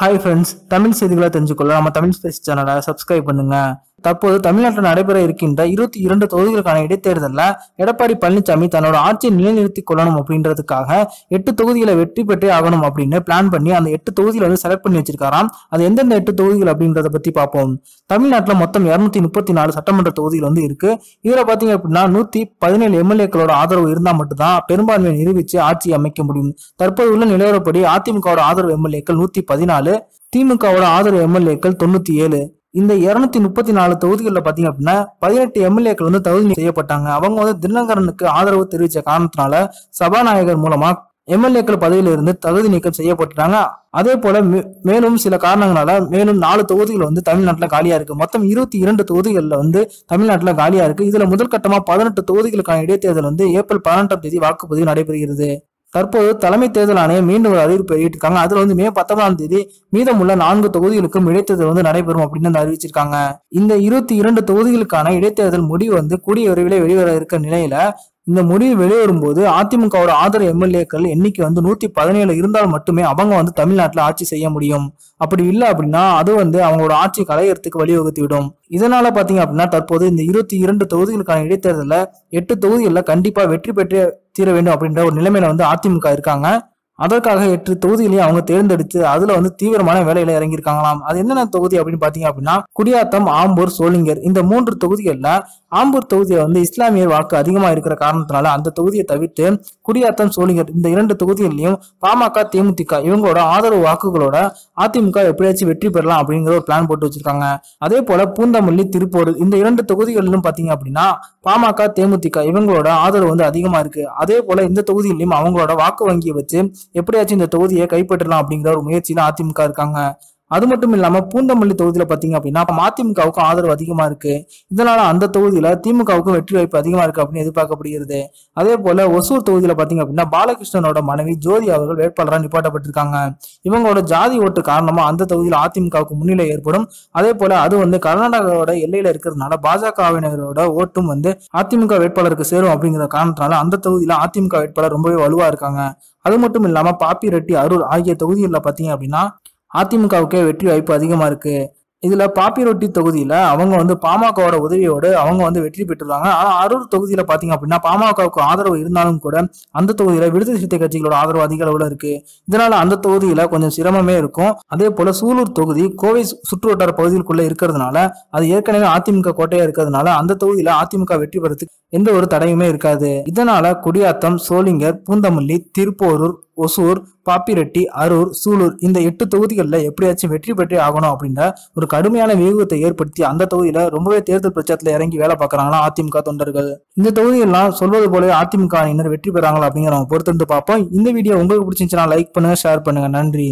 Hi friends Tamil செய்திகளை தெரிஞ்சுக்கொள்ள நம்ம Tamil space சேனலை சப்ஸ்கிரைப் பண்ணுங்க. தற்போது தமிழ்நாட்டில் நடைபெற இருக்கின்ற இருபத்தி இரண்டு தொகுதிகளுக்கான இடைத்தேர்தலில் எடப்பாடி பழனிசாமி தன்னோட ஆட்சியை நிலைநிறுத்திக் கொள்ளணும் அப்படின்றதுக்காக எட்டு தொகுதிகளை வெற்றி பெற்றே ஆகணும் அப்படின்னு பிளான் பண்ணி அந்த எட்டு தொகுதிகளை வந்து செலக்ட் பண்ணி வச்சிருக்காராம். அது எந்தெந்த எட்டு தொகுதிகள் அப்படின்றத பத்தி பார்ப்போம். தமிழ்நாட்டில் மொத்தம் இருநூத்தி முப்பத்தி நாலு சட்டமன்ற தொகுதிகள் வந்து இருக்கு. இதுல பாத்தீங்க அப்படின்னா நூத்தி பதினேழு எம்எல்ஏக்களோட ஆதரவு இருந்தா மட்டும்தான் பெரும்பான்மையை நிரூபிச்சு ஆட்சி அமைக்க முடியும். தற்போது உள்ள நிலவரப்படி அதிமுகவோட ஆதரவு எம்எல்ஏக்கள் நூத்தி பதினாலு திமுகவோட ஆதரவு எம்எல்ஏக்கள் தொண்ணூத்தி ஏழு. இந்த இருநூத்தி முப்பத்தி நாலு தொகுதிகளில் பார்த்தீங்க அப்படின்னா பதினெட்டு எம்எல்ஏக்கள் வந்து தகுதி செய்யப்பட்டாங்க. அவங்க வந்து தினகரனுக்கு ஆதரவு தெரிவித்த காரணத்தினால சபாநாயகர் மூலமா எம்எல்ஏக்கள் பதவியிலிருந்து தகுதி நீக்கம் செய்யப்பட்டாங்க அதே போல மே- மேலும் சில காரணங்களால மேலும் நாலு தொகுதிகள் வந்து தமிழ்நாட்டில் காலியா இருக்கு. மொத்தம் இருபத்தி இரண்டு தொகுதிகளில் வந்து தமிழ்நாட்டில் காலியா இருக்கு. இதுல முதல் கட்டமா பதினெட்டு தொகுதிகளுக்கான இடைத்தேர்தல் வந்து ஏப்ரல் பதினெட்டாம் தேதி வாக்குப்பதிவு நடைபெறுகிறது. தற்போது தலைமை தேர்தல் ஆணையம் மீண்டும் ஒரு அறிவிப்பு வெளியிட்டிருக்காங்க. அதுல வந்து மே பத்தொன்பதாம் தேதி மீதமுள்ள நான்கு தொகுதிகளுக்கும் இடைத்தேர்தல் வந்து நடைபெறும் அப்படின்னு வந்து அறிவிச்சிருக்காங்க. இந்த இருபத்தி இரண்டு தொகுதிகளுக்கான இடைத்தேர்தல் முடிவு வந்து கூடிய விரைவில் வெளிவர இருக்க நிலையில இந்த முடிவு வெளிவரும்போது அதிமுகவோட ஆதரவு எம்எல்ஏக்கள் எண்ணிக்கை வந்து நூத்தி பதினேழு இருந்தால் மட்டுமே அவங்க வந்து தமிழ்நாட்டில் ஆட்சி செய்ய முடியும். அப்படி இல்லை அப்படின்னா அது வந்து அவங்களோட ஆட்சி கலையறதுக்கு வழிவகுத்து விடும் இதனால பாத்தீங்க அப்படின்னா தற்போது இந்த இருபத்தி இரண்டு தொகுதிகளுக்கான இடைத்தேர்தலில் எட்டு தொகுதிகளில் கண்டிப்பா வெற்றி பெற்று தீர வேண்டும் அப்படின்ற ஒரு நிலைமையில வந்து அதிமுக இருக்காங்க. அதற்காக எட்டு தொகுதிகளையும் அவங்க தேர்ந்தெடுத்து அதுல வந்து தீவிரமான வேலையில இறங்கியிருக்காங்களாம். அது என்னென்ன தொகுதி அப்படின்னு பாத்தீங்க அப்படின்னா குடியாத்தம் ஆம்பூர் சோளிங்கர் இந்த மூன்று தொகுதிகளில் ஆம்பூர் தொகுதியில் வந்து இஸ்லாமியர் வாக்கு அதிகமாக இருக்கிற காரணத்தினால அந்த தொகுதியை தவிர்த்து குடியாத்தம் சோளிங்கர் இந்த இரண்டு தொகுதிகளிலையும் பாமக தேமுதிக இவங்களோட ஆதரவு வாக்குகளோட அதிமுக எப்படியாச்சும் வெற்றி பெறலாம் அப்படிங்கிற ஒரு பிளான் போட்டு வச்சிருக்காங்க. அதே போல பூந்தமல்லி திருப்பூர் இந்த இரண்டு தொகுதிகளிலும் பார்த்தீங்க அப்படின்னா பாமக தேமுதிக இவங்களோட ஆதரவு வந்து அதிகமாக இருக்கு. அதே போல இந்த தொகுதியிலையும் அவங்களோட வாக்கு வங்கியை வச்சு எப்படியாச்சும் இந்த தொகுதியை கைப்பற்றலாம் அப்படிங்கிற ஒரு முயற்சியில அதிமுக இருக்காங்க. அது மட்டும் இல்லாம பூந்தமல்லி தொகுதியில பாத்தீங்க அப்படின்னா அதிமுகவுக்கும் ஆதரவு அதிகமா இருக்கு. இதனால அந்த தொகுதியில திமுகவுக்கும் வெற்றி வாய்ப்பு அதிகமா இருக்கு அப்படின்னு எதிர்பார்க்கப்படுகிறது. அதே போல ஒசூர் தொகுதியில பாத்தீங்க அப்படின்னா பாலகிருஷ்ணனோட மனைவி ஜோதி அவர்கள் வேட்பாளராக நிப்பாட்டப்பட்டிருக்காங்க. இவங்களோட ஜாதி ஓட்டு காரணமா அந்த தொகுதியில் அதிமுகவுக்கு முன்னிலை ஏற்படும். அதே போல அது வந்து கர்நாடகாவோட எல்லையில இருக்கிறதுனால பாஜகவினரோட ஓட்டும் வந்து அதிமுக வேட்பாளருக்கு சேரும் அப்படிங்கிற காரணத்தினால அந்த தொகுதியில அதிமுக வேட்பாளர் ரொம்பவே வலுவா இருக்காங்க. அது மட்டும் இல்லாம பாப்பி ரெட்டி அருள் ஆகிய தொகுதிகளில் பாத்தீங்க அப்படின்னா அதிமுகவுக்கே வெற்றி வாய்ப்பு அதிகமாக இருக்குது இதில் பாப்பிரொட்டி தொகுதியில் அவங்க வந்து பாமகவோட உதவியோடு அவங்க வந்து வெற்றி பெற்றுருவாங்க ஆனால் அரூர் தொகுதியில் பார்த்தீங்க அப்படின்னா பாமகவுக்கு ஆதரவு இருந்தாலும் கூட அந்த தொகுதியில் விடுதலை சிறுத்தை கட்சிகளோட ஆதரவு அதிக அளவில் இருக்கு. இதனால அந்த தொகுதியில் கொஞ்சம் சிரமமே இருக்கும். அதே போல சூலூர் தொகுதி கோவை சுற்றுவட்டார பகுதிகளுக்குள்ள இருக்கிறதுனால அது ஏற்கனவே அதிமுக கோட்டையா இருக்கிறதுனால அந்த தொகுதியில் அதிமுக வெற்றி பெறத்துக்கு எந்த ஒரு தடையுமே இருக்காது. இதனால குடியாத்தம் சோளிங்கர் பூந்தமல்லி திருப்போரூர் ஒசூர் பாப்பிரெட்டி அரூர் சூலூர் இந்த எட்டு தொகுதிகளில் எப்படியாச்சும் வெற்றி பெற்றே ஆகணும் அப்படின்ற ஒரு கடுமையான வியூகத்தை ஏற்படுத்தி அந்த தொகுதியில் ரொம்பவே தேர்தல் பிரச்சாரத்தில் இறங்கி வேலை பார்க்குறாங்களா அதிமுக தொண்டர்கள். இந்த தொகுதியெல்லாம் சொல்வது போலவே அதிமுக அணியினர் வெற்றி பெறாங்களா அப்படிங்கிற நம்ம பொறுத்திருந்து பார்ப்போம். இந்த வீடியோ உங்களுக்கு பிடிச்சிருந்துச்சுன்னா லைக் பண்ணுங்க ஷேர் பண்ணுங்க. நன்றி.